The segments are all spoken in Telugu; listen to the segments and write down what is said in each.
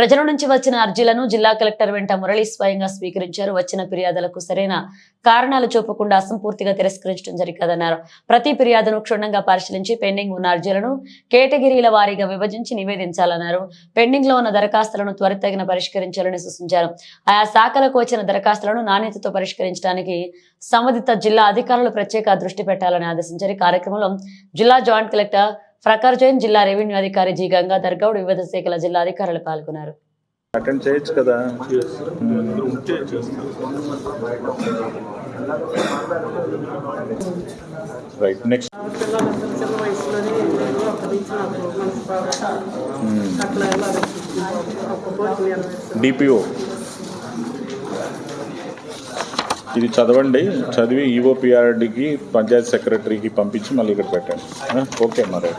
ప్రజల నుంచి వచ్చిన అర్జీలను జిల్లా కలెక్టర్ వెంట మురళి స్వయంగా స్వీకరించారు. వచ్చిన ఫిర్యాదులకు సరైన కారణాలు చూపకుండా అసంపూర్తిగా తిరస్కరించడం జరిగిందన్నారు. ప్రతి ఫిర్యాదును క్షుణ్ణంగా పరిశీలించి పెండింగ్ ఉన్న అర్జీలను కేటగిరీల వారీగా విభజించి నివేదించాలన్నారు. పెండింగ్లో ఉన్న దరఖాస్తులను త్వరితగిన పరిష్కరించాలని సూచించారు. ఆయా శాఖలకు వచ్చిన దరఖాస్తులను నాణ్యతతో పరిష్కరించడానికి సంబంధిత జిల్లా అధికారులు ప్రత్యేక దృష్టి పెట్టాలని ఆదేశించారు. ఈ కార్యక్రమంలో జిల్లా జాయింట్ కలెక్టర్ ప్రకార్ జైన్ జిల్లా రెవెన్యూ అధికారి జి గంగాధర్ గౌడ్ వివిధ శాఖల జిల్లా అధికారులు పాల్గొన్నారు. అటెండ్ చేయొచ్చు కదా? రైట్ నెక్స్ట్ పిల్లలు చిన్న వయసులోనే నేను అప్పటి నుంచి నాకు మనసు బాగా అట్లా ఎలా ఒక పోటీ నేను డిపిఓ ఇది చదవండి. చదివి ఈఓపిఆర్డికి పంచాయత్ సెక్రటరీకి పంపించి మళ్ళీ ఇక్కడ పెట్టండి. ఓకే మరి.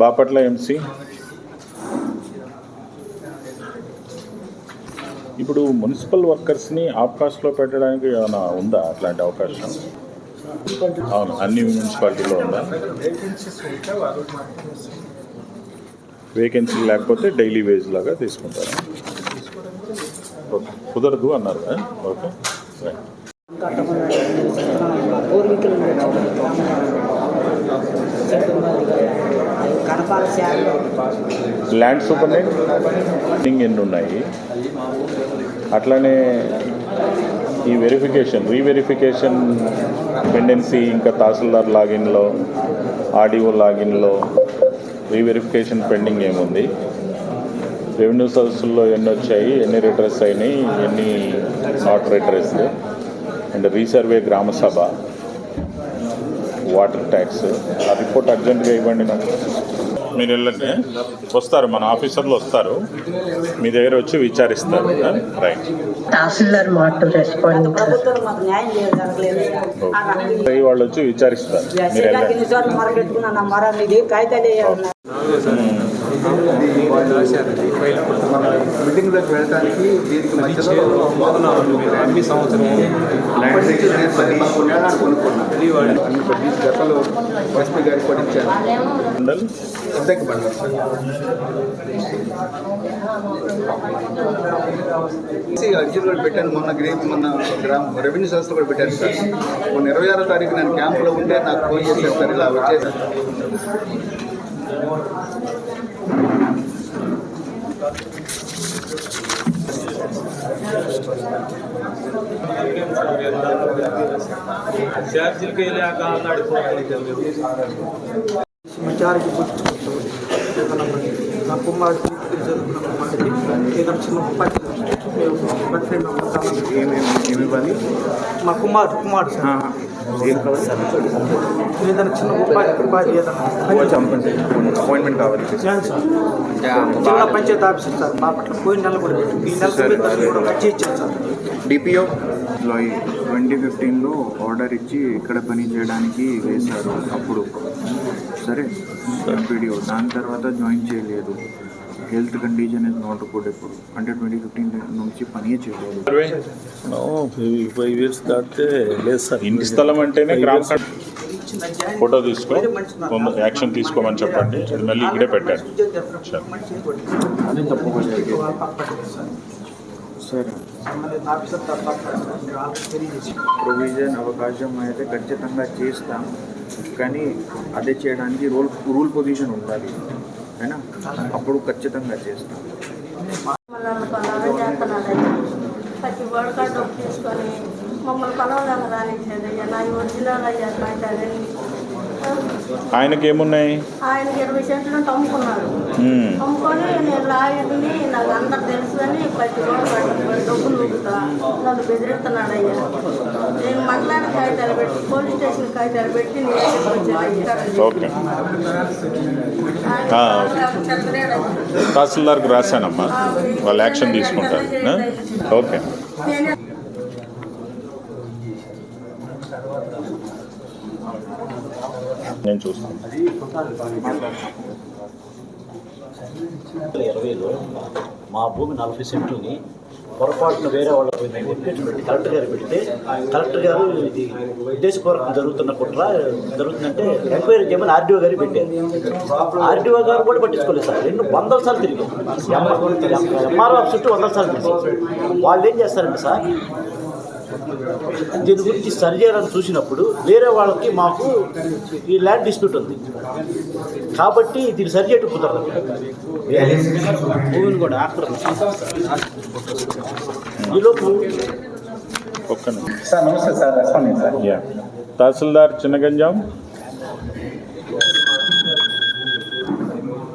బాపట్ల ఎంసీ. ఇప్పుడు మున్సిపల్ వర్కర్స్ని ఆఫ్కాస్ట్లో పెట్టడానికి ఏమైనా ఉందా అట్లాంటి అవకాశం? అవును అన్ని మున్సిపాలిటీలో ఉందా? వేకెన్సీ లేకపోతే డైలీ వేజ్ లాగా తీసుకుంటారు? ఓకే కుదరదు అన్నారు ఓకే ల్యాండ్ సూపర్ కడపాల ల్యాండ్ ఎన్ని ఉన్నాయి? అట్లానే ఈ వెరిఫికేషన్ రీవెరిఫికేషన్ పెండెన్సీ ఇంకా తహసీల్దార్ లాగిన్లో ఆడిఓ లాగిన్లో రీవెరిఫికేషన్ పెండింగ్ ఏముంది? రెవెన్యూ సర్వీసుల్లో ఎన్ని వచ్చాయి ఎన్ని రిటర్స్ అయినాయి ఎన్ని నాట్ రిటర్స్ అండ్ రీసర్వే గ్రామ సభ వాటర్ ట్యాక్స్ ఆ రిపోర్ట్ అర్జెంటుగా ఇవ్వండి నాకు. మీరు వెళ్ళండి. వస్తారు మన ఆఫీసర్లు వస్తారు. మీ దగ్గర వచ్చి విచారిస్తారు. రైట్ తహసీల్దార్ రెస్పాండ్ వాళ్ళు వచ్చి విచారిస్తారు. మీరు వెళ్ళండి. ఎన్నిసార్లు మొరపెట్టుకున్నా మీటింగ్ దగ్గర వెళ్ళడానికి దీనికి మధ్యలో అన్ని సంవత్సరం అన్ని పది జతలు ఎస్పీ గారు కూడా ఇచ్చాను బండి అర్జున్ కూడా పెట్టాను మొన్న గ్రీ మొన్న గ్రామ రెవెన్యూ సంస్థ కూడా పెట్టాను సార్ మొన్న ఇరవై ఆరో తారీఖు నేను క్యాంపులో ఉంటే నాకు ఫోన్ చేశారు సార్ ఇలా వచ్చేసాను ఛార్జీలకి వెళ్ళాక అన్నాడు మెజారిటీ నా కుమారుడు చదువుకున్న కుమారుడికి ఏదైనా చిన్న ఉపాధి ఏదైనా చిన్న ఉపాధి ఉపాధి ఏదైనా అపాయింట్మెంట్ కావాలి జిల్లా పంచాయతీ ఆఫీసర్ సార్ బాపట్ల పోయిన నెల కూడా ఈ నెల కూడా సార్ డిపిఓ ట్వంటీ ఫిఫ్టీన్లో ఆర్డర్ ఇచ్చి ఇక్కడ పని చేయడానికి వేశారు. అప్పుడు సరే ఎంపీడీఓ దాని తర్వాత జాయిన్ చేయలేదు. Health condition is not good ఇప్పుడు. అంటే ట్వంటీ ఫిఫ్టీన్ నుంచి పనియే చేయలేదు. ఫైవ్ ఇయర్స్ దాటితే లేదు సార్. ఇంటి స్థలం అంటేనే గ్రామ ఫోటో తీసుకో కొంత యాక్షన్ తీసుకోమని చెప్పండి. అది మళ్ళీ ఇక్కడే పెట్టండి సరే. సంబంధిత ఆఫీసర్ తప్ప ప్రొవిజన్ అవకాశం అయితే ఖచ్చితంగా చేస్తాం. కానీ అదే చేయడానికి రూల్ రూల్ పొజిషన్ ఉండాలి. అయినా? అప్పుడు ఖచ్చితంగా చేస్తాం. ప్రతి వాడు డబ్బు తీసుకొని మమ్మల్ని కొనవలేక రానిచ్చేది అయ్యా నా ఒరిజినల్ అయ్యా కాగితాలని ఆయనకి ఏమున్నాయి ఆయనకి ఇరవై సెంట్లు అమ్ముకున్నాడు మ్మ్. అమ్ముకొని నేను లాయర్ని నాకు అందరు తెలుసు అని ప్రతి వాడు వాడు డబ్బులు నూపుతా నన్ను బెదిరిస్తున్నాడు అయ్యా. నేను మండలానికి కాగితాలు పెట్టి పోలీస్ స్టేషన్ కాగితాలు పెట్టి తహసీల్దార్కి రాశానమ్మా. వాళ్ళు యాక్షన్ తీసుకుంటారు? ఓకే. నేనే చూస్తాను ఇరవైలో మా భూమి నలభై సెంట్లని పొరపాటున వేరే పెట్టి కలెక్టర్ గారు పెడితే కలెక్టర్ గారు ఇది ఉద్దేశపూర్వకం జరుగుతున్న కుట్ర జరుగుతుందంటే ఎంక్వైరీ చేయమని ఆర్డీఓ గారు పెట్టారు ఆర్డీఓ గారు కూడా పట్టించుకోలేదు సార్ రెండు వందల సార్లు తిరిగి ఎంఆర్ఓ చుట్టూ వందల సార్లు తిరిగి వాళ్ళు ఏం చేస్తారంటే సార్ దీని గురించి సరి చేయాలని చూసినప్పుడు వేరే వాళ్ళకి మాకు ఈ ల్యాండ్ డిస్ప్యూట్ ఉంది. కాబట్టి దీన్ని సరి చేయటం కుదరదు. భూమిని కూడా ఆక్రమించారు ఈలోపు ఒక్క. సార్ నమస్తే సార్ రెస్పాండింగ్ సార్. యా. తహసీల్దార్ చిన్నగంజాం.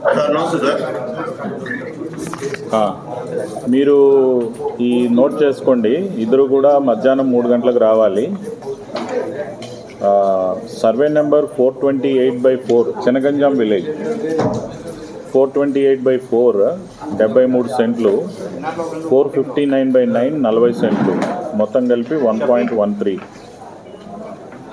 ఆ, మీరు ఈ నోట్ చేసుకోండి. ఇద్దరు కూడా మధ్యాహ్నం మూడు గంటలకు రావాలి. Survey number four twenty eight by four Chinaganjam village. Four twenty eight by four డెబ్బై మూడు సెంట్లు. Four fifty nine by nine నలభై సెంట్లు. మొత్తం కలిపి one point one three.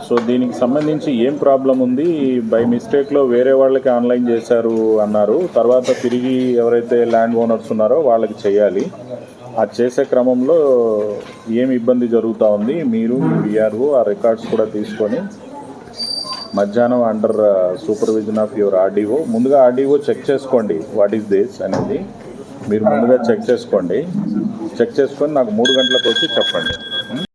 So దీనికి సంబంధించి ఏం ప్రాబ్లం ఉంది? బై మిస్టేక్లో వేరే వాళ్ళకి ఆన్లైన్ చేశారు అన్నారు. తర్వాత తిరిగి ఎవరైతే ల్యాండ్ ఓనర్స్ ఉన్నారో వాళ్ళకి చేయాలి. అది చేసే క్రమంలో ఏం ఇబ్బంది జరుగుతూ ఉంది? మీరు విఆర్ఓ ఆ రికార్డ్స్ కూడా తీసుకొని మధ్యాహ్నం under supervision of your RDO ముందుగా ఆర్డీఓ చెక్ చేసుకోండి. వాట్ ఈస్ దిస్ అనేది మీరు ముందుగా చెక్ చేసుకోండి. చెక్ చేసుకొని నాకు మూడు గంటలకు వచ్చి చెప్పండి.